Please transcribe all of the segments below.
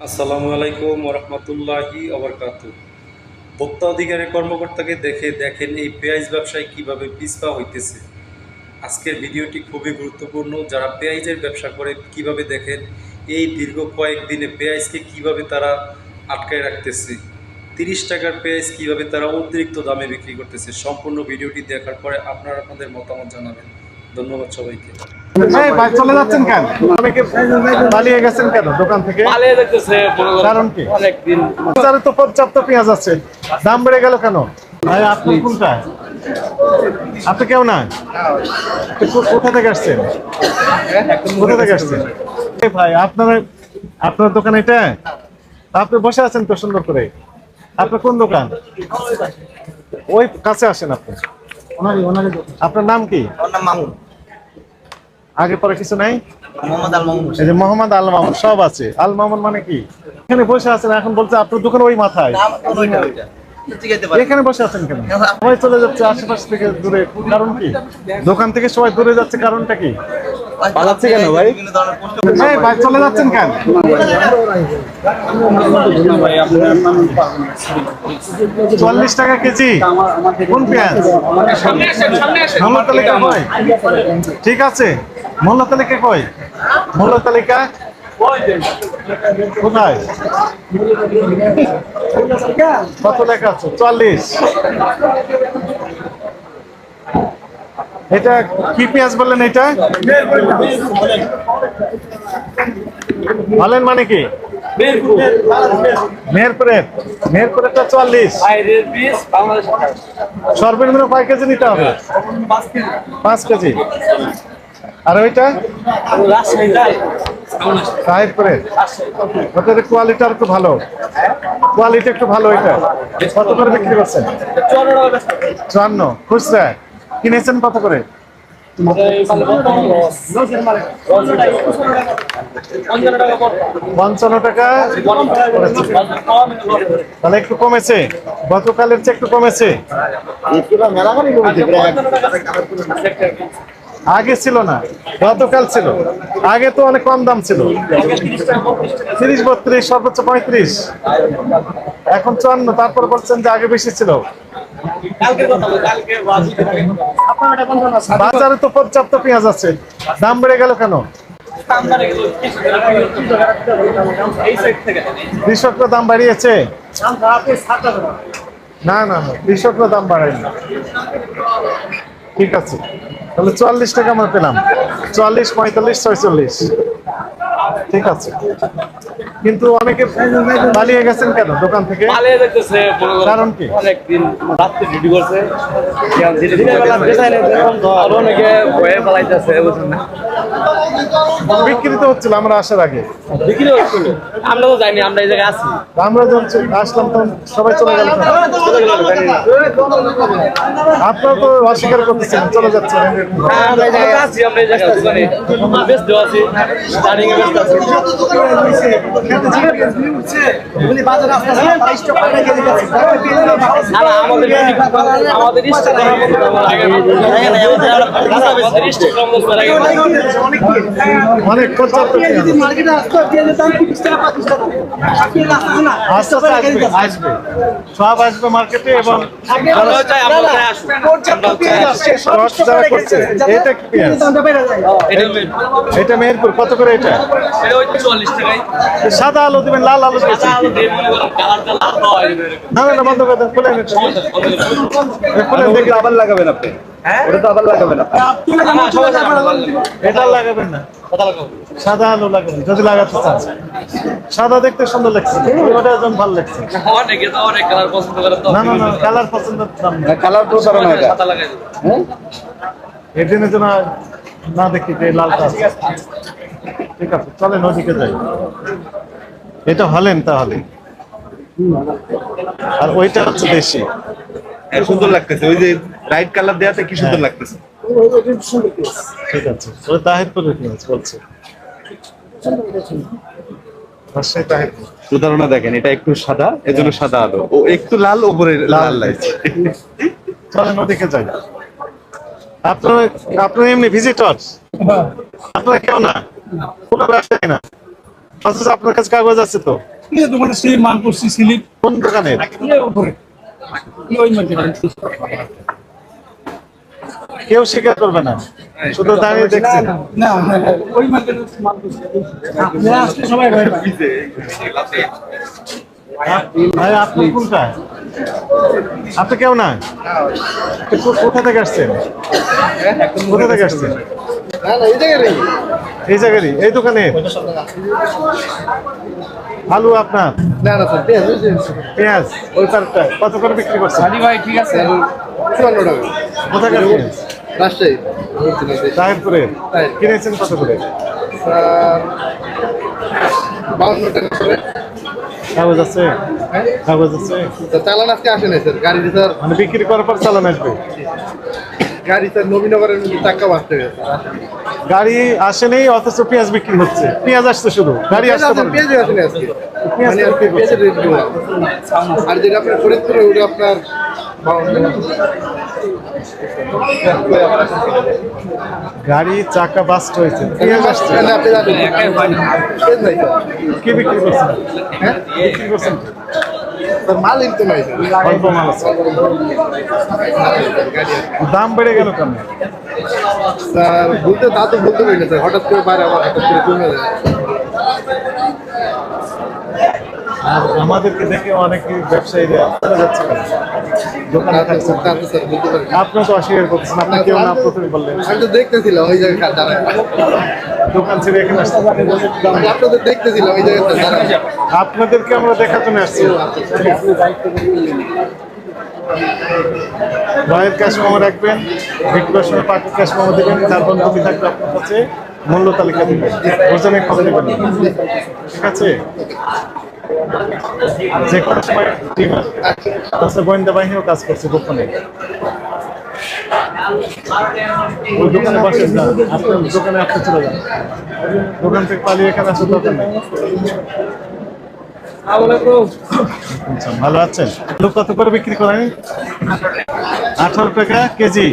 আসসালামু আলাইকুম ওরহমতুল্লাহি অবরকাত ভোক্তা অধিকারের কর্মকর্তাকে দেখে দেখেন এই পেঁয়াজ ব্যবসায় কীভাবে পিছপা হইতেছে। আজকের ভিডিওটি খুবই গুরুত্বপূর্ণ। যারা পেঁয়াজের ব্যবসা করে কীভাবে দেখেন এই দীর্ঘ কয়েকদিনে পেঁয়াজকে কীভাবে তারা আটকায় রাখতেছে, তিরিশ টাকার পেঁয়াজ কীভাবে তারা অতিরিক্ত দামে বিক্রি করতেছে, সম্পূর্ণ ভিডিওটি দেখার পরে আপনারা আপনাদের মতামত জানাবেন। ধন্যবাদ সবাইকে। ভাই চলে যাচ্ছেন কেন? অনেকে পালিয়ে গেছেন কেন দোকান থেকে? পালিয়ে যাইতেছে কারণ কি? অনেকদিন। বাজারে তো পর্যাপ্ত পেঁয়াজ আছে। দাম বেড়ে গেল কেন? ভাই আপনি কোনটা আপনি কেউ না কোথা থেকে আসছেন? কোথা থেকে আসছেন? এই ভাই আপনার আপনার দোকান এটা আপনি বসে আছেন তো সুন্দর করে। আপনার কোন দোকান? ওই কাছে আসেন আপনি। আপনার নাম কি? আগে পরে কিছু নাই? এই যে মোহাম্মদ আল মামুন সব আছে। আল মামুন মানে কি? এখানে বসে আছেন এখন বলছে আপনার দোকান ওই মাথায়। এখানে বসে আছেন কেন? সবাই চলে যাচ্ছে আশেপাশ থেকে দূরে। কারণ কি? দোকান থেকে সবাই দূরে যাচ্ছে কারণটা কি? পালাচ্ছে কেন ভাই? ভাই চলে যাচ্ছেন কেন? চল্লিশ টাকা কেজি। কোন পেঁয়াজ? ঠিক আছে। মূল্য তালিকা কই? মূল্য তালিকা? লেখা এটা কি বলেন মানে কি? মেহেরপুরের মেহেরপুরেরটা বাংলাদেশে সর্বনিম্ন কয় কেজি নিতে হবে? পাঁচ কেজি। আর ওইটা? যায় ওটার কোয়ালিটি আর একটু ভালো। কোয়ালিটি একটু ভালো এটা কত করে বিক্রি করছেন? চুয়ান্ন। খুচরা। কিনেছেন কত করে? পঞ্চান্ন টাকা। তাহলে একটু কমেছে। গতকালের চেয়ে একটু কমেছে। আগে ছিল না, গতকাল ছিল। আগে তো অনেক কম দাম ছিল। তিরিশ বত্রিশ, সর্বোচ্চ পঁয়ত্রিশ। এখন চুয়ান্ন, তারপর বলছেন যে আগে বেশি ছিল। বাজারে তো পর্যাপ্ত পেঁয়াজ আছে। দাম বেড়ে গেল কেন? কৃষকরা দাম বাড়িয়েছে? না না না, কৃষকরা দাম বাড়ায়নি। ঠিক আছে। তাহলে চুয়াল্লিশ টাকা আমরা পেলাম। চুয়াল্লিশ পঁয়তাল্লিশ ছয়চল্লিশ। ঠিক আছে। কিন্তু অনেকে পালিয়ে গেছেন কেন দোকান থেকে? কারণ কি? অনেকদিন রাত্রে ডিউটি করছে। অনেকে ভয়ে পালাইতেছে বুঝছেন না? বিক্রি তো হচ্ছিল আমরা আসার আগে। বিক্রি হচ্ছিল? আমরা তো জানি আমরা এই জায়গায় আছি। আমরা যখন আসলাম তখন সবাই চলে গেল গেলাম, আপনারা তো অস্বীকার করতেছেন চলে যাচ্ছেন হ্যাঁ, আমরা এই জায়গায় আছি আমরা এই জায়গায় দোকানে ব্যস্ত আছি স্টার্টিং ব্যস্ত আছি। না না আমাদের আসবে সব আসবে মার্কেটে এবং এটা এটা মেহেরপুর। কত করে এটা? সাদা আলু দিবেন লাল আলু না না বন্ধ করে খুলে খুলে দেখি আবার লাগাবেন আপনি। ওটা তো আবার না। এটা লাগাবেন না। সাদা আলু লাগাবেন যদি লাগাতে চান। সাদা দেখতে সুন্দর লাগছে ওটা একদম ভালো লাগছে। অনেকে তো অনেক কালার পছন্দ করে না না না কালার না হয় সাদা লাগাই দেবো। এর জন্য যেন না দেখি যে লালটা ঠিক আছে চলেন ওদিকে যাই। এটা হলেন তাহলে। আর ওইটা হচ্ছে দেশি। হ্যাঁ, সুন্দর লাগতেছে। ওই যে লাইট কালার দেওয়াতে কি সুন্দর লাগতেছে? ঠিক আছে। ওই তাহিরপুরের বলছে। প্রতারণা দেখেন এটা একটু সাদা এজন্য সাদা আলো ও একটু লাল উপরে লাল লাইট। চলেন ওদিকে যাই। আপনার আপনার এমনি ভিজিটর আপনারা কেউ না? কোনো ব্যবসায়ী না? অথচ আপনার কাছে কাগজ আছে তো। এই দোকানে সেই করছি স্লিপ। কোন দোকানে উপরে। কেউ স্বীকার করবে না। শুধু দাঁড়িয়ে দেখছেন না ওই সবাই ভাই আপনি কোনটা আপনি কেউ না? কোথা থেকে আসছেন? কোথা থেকে আসছেন? এই জায়গারই এই দোকানে? আলু আপনার? না না স্যার পেঁয়াজ পেঁয়াজ ওই পারটা কত করে বিক্রি করছেন? ভাই ঠিক আছে চুয়ান্ন টাকা। কোথায় পেঁয়াজ? রাজশাহী তাহিরপুরে কিনেছেন কত করে? স্যার বাউন্ন টাকা করে। কাগজ আছে? কাগজ আছে? তো চালান আজকে আসে নাই স্যার গাড়ি স্যার। মানে বিক্রি করার পর চালান আসবে? গাড়ি স্যার নবীনগরের টাকা বাঁচতে গেছে গাড়ি আসেনি অথচ পেঁয়াজ বিক্রি হচ্ছে। পেঁয়াজ আসছে শুধু গাড়ি আসতে পেঁয়াজ আজকে। মানে। রেট আর যেটা আপনার ফরিদপুরে ওটা আপনার গাড়ি চাকা বাস্ট হয়েছে। কি বিক্রি করছেন হ্যাঁ? বিক্রি করছেন স্যার মালিক তো নাই। অল্প মাল আছে। দাম বেড়ে গেল কেন? স্যার বলতে তা তো বলতে পারি না স্যার। হঠাৎ করে বাইরে আবার হঠাৎ করে কমে যায়। আমাদেরকে দেখে অনেক ব্যবসায়ীরা যাচ্ছে দোকানে তা অস্বীকার করতেছেন আপনি কেউ না প্রথমে বললেন। আমি তো দেখতেছিলাম ওই জায়গায় দাঁড়ায় দোকান ছেড়ে এখানে আসতে আপনাদের দেখতেছিলাম ওই জায়গায় দাঁড়ায় আপনাদেরকে আমরা দেখার জন্য আসছি। রয়ের ক্যাশ মেমো রাখবেন বিক্রয়ের সময় পাখির ক্যাশ মেমো দেবেন তারপর কপি থাকবে আপনার কাছে মূল্য তালিকা দেবেন। ওজনে কত দেবেন ঠিক আছে? যে কোনো সময় গোয়েন্দা বাহিনীও কাজ করছে গোপনে। ওই দোকানে দোকানে থেকে পালিয়ে আচ্ছা, ভালো আছেন? আলু কত করে বিক্রি করেন? আঠারো টাকা কেজি।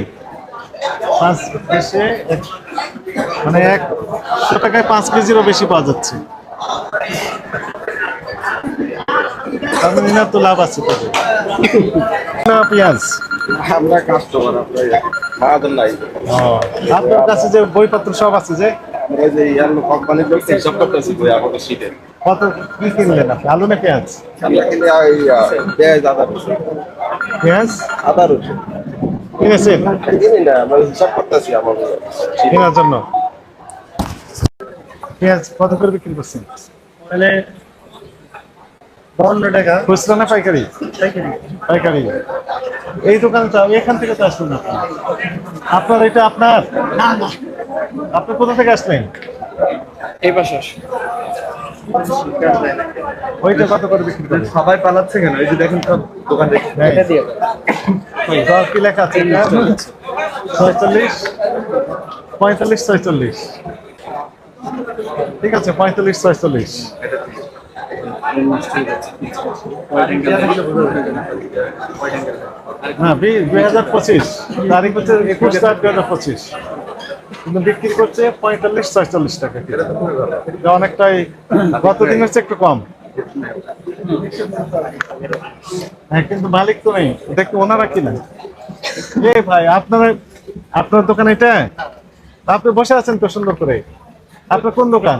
পাঁচ মানে একশো টাকায় পাঁচ কেজিরও বেশি পাওয়া যাচ্ছে। তার মানে না তো লাভ আছে তাদের। না পেঁয়াজ আমরা কাস্টমার আপনার কাছে যে বইপত্র সব আছে যে? আমরা যে ইয়ারলো কোম্পানির লোক হিসাব করতেছি বই আমাদের শীতের কত কি কিনলেন আপনি? আলু না পেঁয়াজ? আমরা কিন্তু এই পেঁয়াজ আদা রসুন। পেঁয়াজ? আদা রসুন। কিনেছেন? কিনি না আমরা হিসাব করতেছি আমাদের কেনার জন্য? পেঁয়াজ কত করে বিক্রি করছেন? তাহলে বাউন্ন টাকা। খুচরা না পাইকারি? পাইকারি। এই দোকানে তো এখান থেকে তো আসলেন আপনি। আপনার এটা আপনার? না না। আপনি কোথা থেকে আসলেন? এই পাশে ওইটা কত করে বিক্রি করেন? সবাই পালাচ্ছে কেন? এই যে দেখেন সব দোকান দেখি দশ কি লেখা আছে? ছয়চল্লিশ? পঁয়তাল্লিশ ছয়চল্লিশ। ঠিক আছে পঁয়তাল্লিশ ছয়চল্লিশ। হ্যাঁ হাজার পঁচিশ। হাজার পঁচিশ। কিন্তু বিক্রি করছে পঁয়তাল্লিশ টাকা অনেকটাই একটু কম। হ্যাঁ কিন্তু মালিক তো নেই। এটা কি ওনারা কিনা? এ ভাই, আপনার আপনার দোকান এটা? আপনি বসে আছেন তো সুন্দর করে। আপনার কোন দোকান?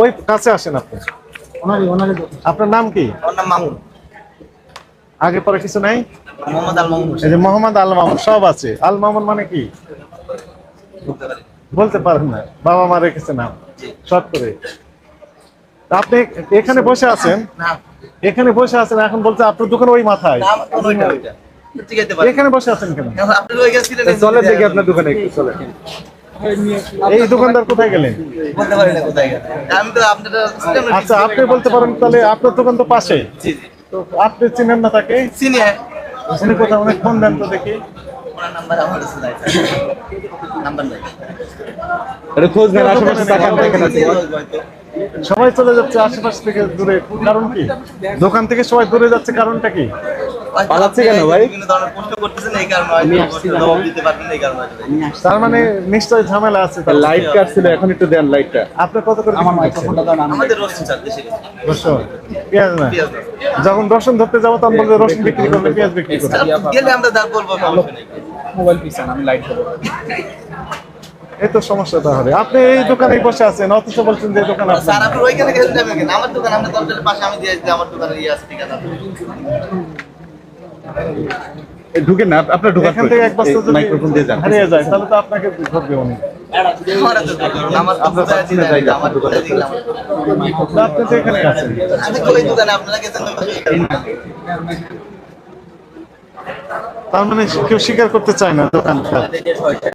ওই কাছে আসেন আপনি। আপনার নাম কি? মামুন। আগে পরে কিছু নাই? মোহাম্মদ আল মামুন। এই যে মোহাম্মদ আল মামুন সব আছে। আল মামুন মানে কি? বলতে পারেন না। বাবা মা রেখেছে নাম। শর্ট করে। আপনি এখানে বসে আছেন? এখানে বসে আছেন এখন বলতে আপনার দোকান ওই মাথায়। এখানে বসে আছেন কেন? চলে দেখি আপনার দোকানে একটু চলে এই দোকানদার কোথায় গেলেন? আচ্ছা আপনি বলতে পারেন তাহলে আপনার দোকান তো পাশে তো আপনি চিনেন না তাকে? কোথাও অনেক ফোন দেন তো দেখি। এটা খোঁজ নেন আশেপাশে তাকান দেখেন সবাই চলে যাচ্ছে আশেপাশ থেকে দূরে। কারণ কি? দোকান থেকে সবাই দূরে যাচ্ছে কারণটা কি? পালাচ্ছে কেন ভাই? এই এই। তার মানে নিশ্চয়ই ঝামেলা আছে তার। লাইট কাটছিল এখন একটু দেন লাইটটা আপনি কত করে আমার মাইক্রোফোনটা দাও আমাদের রসুন স্যার দেশে রসুন। পেঁয়াজ না? যখন রসুন ধরতে যাব তখন বলবে রসুন বিক্রি করবে পেঁয়াজ বিক্রি করবে। গেলে আমরা সমস্যা মোবাইল পিছান আমি লাইট দেবো। এই তো সমস্যা তাহলে। আপনি এই দোকানে বসে আছেন অথচ বলছেন যে এই দোকান স্যার আপনি ওইখানে গেছেন যাবেন কেন? আমার দোকান আপনার দরজার পাশে আমি দিয়ে আমার দোকানে ইয়ে আছে ঠিকানা। ঢুকেন না আপনার ঢোকার এখান থেকে এক বস্তা যদি মাইক্রোফোন দিয়ে যান। হারিয়ে যায় তাহলে তো আপনাকে ধরবে উনি আপনি তো এখানে আছেন। তার মানে কেউ স্বীকার করতে চায় না দোকানটা।